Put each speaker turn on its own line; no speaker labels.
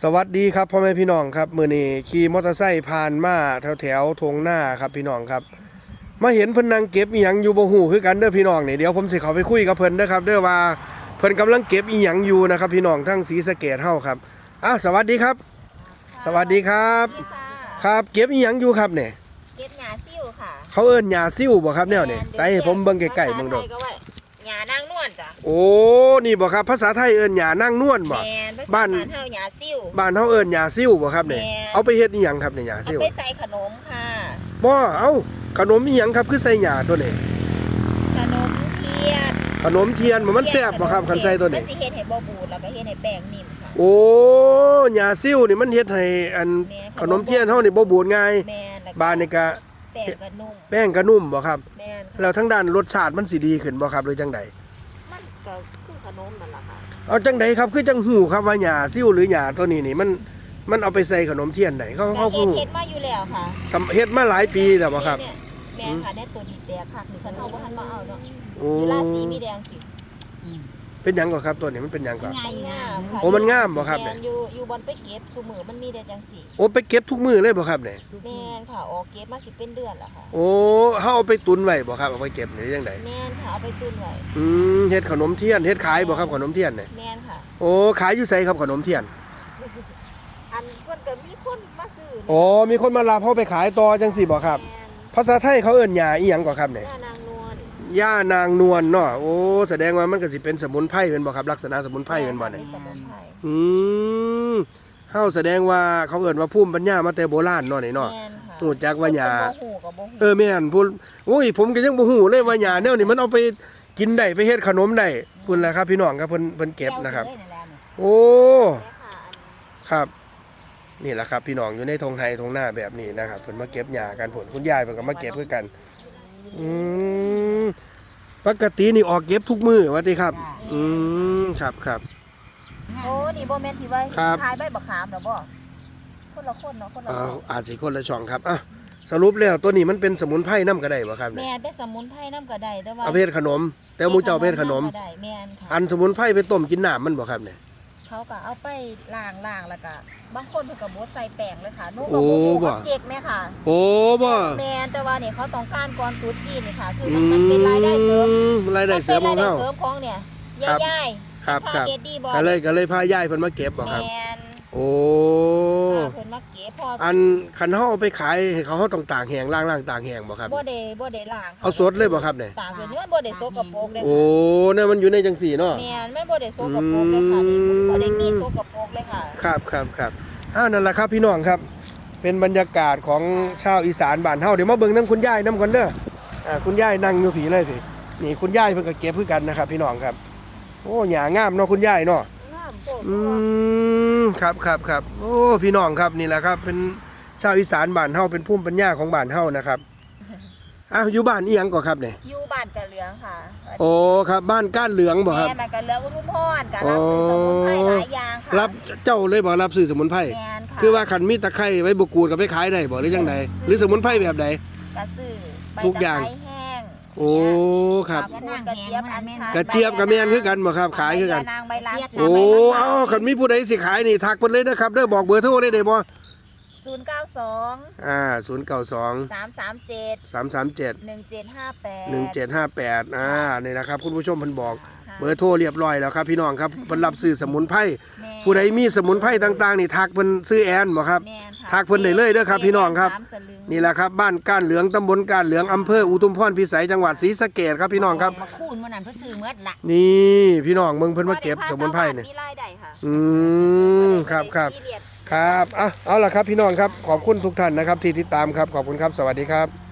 สวัสดีครับพ่อแม่พี่น้องครับมื้อนี้ขี่มอเตอร์ไซค์ผ่านมาแถวแถวๆทงหน้าครับพี่น้องครับ มาเห็นเพิ่นนั่งเก็บอีหยังอยู่บ่ฮู้คือกันเด้อพี่น้องนี่เดี๋ยวผมสิเข้าไปคุยกับเพิ่นเด้อครับเด้อว่าเพิ่นกำลังเก็บอีหยังอยู่นะครับ พี่น้องทั้งศรีสะเกษเฮาครับอ้าวสวัสดีครับ สวัสดีครับ
นี่ค่ะ
ครับ เก็บอีหยังอยู่ครับเนี่ย
เก็บหญ้าซิ่วค่ะ
เขาเอิ้นหญ้าซิ่วบ่ครับแนวนี่ใส่ให้ผมเบิ่งใกล้ๆเบิ่งโด
ภาษาไทยก็ว่าหญ้านางนวลจ้ะ
โอ้นี่บ่ครับภาษาไทยเอิ้นหญ้านางนวลบ่
แม่นภาษา
บ้าน
บ้านเฮาหญ้าซิ่ว
บ้านเฮาเอิ้นหญ้าซิ่วบ่ครับเนี่ย
แม่น
เอาไปเฮ็ดอีหยังครับเนี่ยหญ้า
เอา
ซิ่ว
ไปใส่ขนมค่ะ
บ่เอ้าขนมอีหยังครับคือใส่หญ้าตัวนี้
ขนมเทียน
ขนมเทียนบ่มันแซ่บบ่ครับคันใส่ตัว
มั
นี้
นสิเฮ็ดให้บ่บูดแล้วก็เฮ็ดให้แป้งนิ่มค่ะ
โอ้หญ้าซิ่วนี่มันเฮ็ดให้อัน
แม่
ขนมเทียนเฮานี่บ่บูดง่าย
แม่นแล้วก็
บ้านนี่ก็
แป้งก็นุ่ม
แป้งก็นุ่มบ่ครับ
แม่นค่ะ
แล้วทั้งด้านรสชาติมันสิดีขึ้นบ่ครับหรือจังใด
มันก็คือข นมนั่นล่ะค่ะ
เอาจังใดครับคือจังหูครับว่าหญ้าซิ่วหรือหญ้าตัวนี้นี่มันมันเอาไปใส่ขนมเทียนได้เขา
ก็
เขา
เฮ็
ฮู้
ดเฮ็ดมาอยู่แล้วค่ะ
สำเฮ็ดมาหลายปีแล้วบ่ครับ
เนี่ยแม่นค่ะได้ตัวนี้แตกคักนี่คันเฮาบ่ทันมาเอาเนาะ
โอ้
อยู่ราศีมีแดงสิ
เป็นหยังก่อนครับตัวนี้มันเป็นหยังก่อน
มันงามค่ะ
โอ้มันงามบ่ครับเนี่ย
แม่นอยู่อยู่บอนไปเก็บซุมือมันมีแต่จังสิ
โอ้ไปเก็บทุกมื้อเลยบ่ครับเนี่ย
แม่นค่ะออกเก็บมาสิเป็นเดือนแล้วค่ะ
โอ้เฮาเอาไปตุนไว้บ่ครับเอาไปเก็บนี่จังได
แม่นค่ะเอาไปตุนไว้
อืมเฮ็ดขนมเทียนเฮ็ดขายบ่ครับขนมเทียนเนี่ย
แม่นค่ะ
โอ้ขายอยู่ไสครับขนมเทียน
อันเพิ่นก็มีคนมาซื้อ
อ๋อมีคนมารับเฮาไปขายต่อจังซี่บ่ครับ
แม่น
ภาษาไทยเขาเอิ้นหญ้าอีหยังก่อนครับเนี่ย
ย่านางนวล
ย่านางนวลเนาะโอ้แสดงว่ามันก็สิเป็นสมุนไพรเป็นบ่ครับลักษณะสมุนไพรเป็นบ่เนี่ย
มีสมุนไพร
อืมเฮาแสดงว่าเขาเอิ้นว่าภูมิปัญญามาแต่โบราณเนาะนี่เนาะ
แม่นค่ะ
ฮู้จักว่าหญ้า
คนบ่ฮู้ก็บ่ฮู้
เออแม่นพูดโอ้ยผมก็ยังบ่ฮู้เลยว่าหญ้าแนวนี้มันเอาไปกินได้ไปเฮ็ดขนมได้พุ่นแหละครับ พี่น้องครับเพิ่นเพิ่นเก็บนะครับโอ้
แม่ค่ะอัน
ครับ นี่แหละครับ พี่น้องอยู่ในทงไทยทงหน้าแบบนี้นะครับเพิ่นมาเก็บหญ้ากันผลคุณยายเพิ่นก็มาเก็บคือกัน อืม ปกตินี่ออกเก็บทุกมื้อว่าติครับ อืมครับครับ
โอ้นี่บ่แม่นที่ว่า
ครับ
ขายใบบักขามเหรอบ่คนละคนเนาะคนละ
อ้า
ค
วนอาจสิคนละช่องครับอะสรุปแล้วตัวนี้มันเป็นสมุนไพรนำก็ได้บ่ครับเนี่ย
แม่นเป็นสมุนไพรน้ำก็ได้แต่ว่า
เอาไปเฮ็ดขนม แต่หมูเจ้าไปเฮ็ดขนม
ก็ได้แม่นค่ะ
อันสมุนไพรไปต้มกินน้ำมันบ่ครับเนี่ย
เขาก็เอาไปล้างล้างแล้วก็บางคนเพิ่นก็บดใส่แป้งเลยค่ะหนู
โอ้
ก็บ่ฮู้
บ่
ว่าเจ๊กแม่ค่ะ
โอ้บ่
แม่นแต่ว่านี่เขาต้องการก่อนตรุษจีนนี่ค่ะ คือ
อื
มันมันเป็นรายได้เสริม
มรายได้เสริมของ
นป็นราย
เฮา
ได้เสริมของเนี่ย
ครับ
ย่าย
ครับ
ๆ
ครับ
พาเกตดีบ่
ก็เลยก็เลยพายายเพิ่นมาเก็บบ่ครับ
แม่น
โอ้
พาเพิ่นมาเก็บพอ
อันคันเฮาเอาไปขายให้เขาเฮาต้องตากแห้งล้างๆตากแห้งบ่ครับ
บ่ได้บ่ได้ล้างค่ะ
เอาสดเลยบ่ครับเนี่ย
ตากเป็นเนื้อบ่ได้โซกปรกเลย
โอ้เนี่ยมันอยู่ในจังสี่เนาะ
แม่นแม่นบ่ได้โซกปรกเลยค่ะนี่
อืม
บ่ได้มีโซกปรกเลยค่ะ
ครับครับครับอ้าวนั่นแหละครับพี่น้องครับ เป็นบรรยากาศของชาวอีสานบ้านเฮาเดี๋ยวมาเบิ่งน้ำคุณยายน้ำก่อนเด้ออ่าคุณยายนั่งอยู่ผีเลยพี่นี่คุณยายเพิ่นก็เก็บคือกันนะครับ พี่น้องครับ โอ้หยางามเนาะคุณยายเนาะ
งามโพด
อืมครับครับครับโอ้พี่น้องครับนี่แหละครับ เป็นชาวอีสานบ้านเฮาเป็นภูมิปัญญาของบ้านเฮานะครับอ้าวอยู่บ้านอีหยังก่อครับเนี่ย
อยู่บ้านกะเหลืองค่ะ
โอ้ครับบ้านก้านเหลืองบ่ครับ
แม่บ้านกะเหลืองอุทุมพรกะรับซื้อสมุนไพรหลายอย่างค่ะ
รับเจ้าเลยบ่รับซื้อสมุนไพร
แม่นค่ะ
คือว่าขันมีตะไคร้ไว้บกูดกับไปขายได้บ่หรือจังใดหรือสมุนไพรแบบใด
กะซื้อใบ
ทุกอย่าง
ตะไคร้แห้ง
โอ้ครับ
ขอบคุณกระเจี๊ยบอัญชัน
กระเจี๊ยบกับแม่นคือกันบ่ครับขายคือกัน
ใบยานางใบลาน
โอ้เอาขันมีผู้ใดสิขายนี่ทักเพิ่นเลยนะครับเด้อบอกเบอร์โทรได้ได้บ่
ศูนย์เก้าสอง
อ่า092
สามสามเจ็ด
337
หนึ่งเจ็ดห้าแปด
1758อ่านี่นะครับ คุณผู้ชมเพิ่นบอกเบอร์โทรเรียบร้อยแล้วครับพี่น้องครับเพิ่นรับซื้อสมุนไพรผู้ใดมีสมุนไพรต่างๆ นี่ทักเพิ่นซื้อแอนบ่ครับทักเพิ่นได้เลยเด้อครับพี่น้องครับ นี่แหละครับบ้านก้านเหลืองตำบลก้านเหลืองอำเภออุทุมพรพิสัยจังหวัดศรีสะเกษครับพี่น้องครับ
มาคูนมื่อนั้นเพิ่นซื้อเมื่อละ
นี่พี่น้องเมืองเพิ่นมาเก็บสมุนไพรเนี่ย
มีรายได้ค่ะ
อืมครับครับ
ซีเยส
ครับอะเอาล่ะครับพี่น้องครับขอบคุณทุกท่านนะครับที่ติดตามครับขอบคุณครับสวัสดีครับ